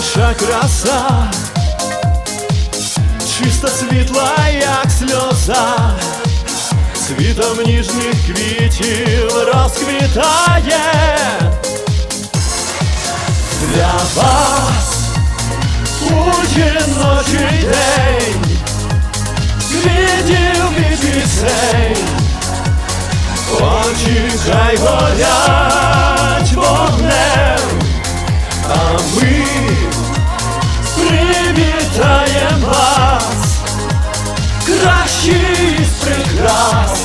Ваша краса, чиста світла, як сльоза, світом ніжних квітів розквітає. Для вас у жіночий день, квітів і пісень, очі хай горять кращий з прикрас,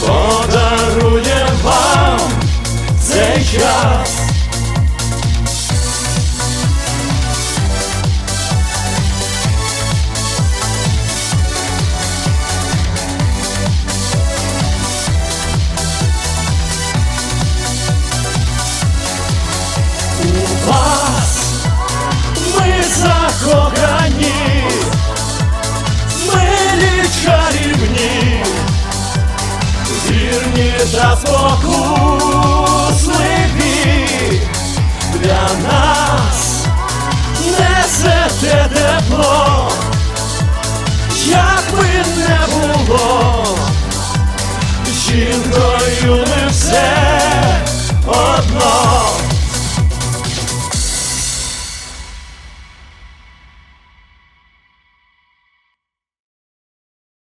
подарує вам цей час. лише спокусливі для нас несете тепло, як би не було жінкою.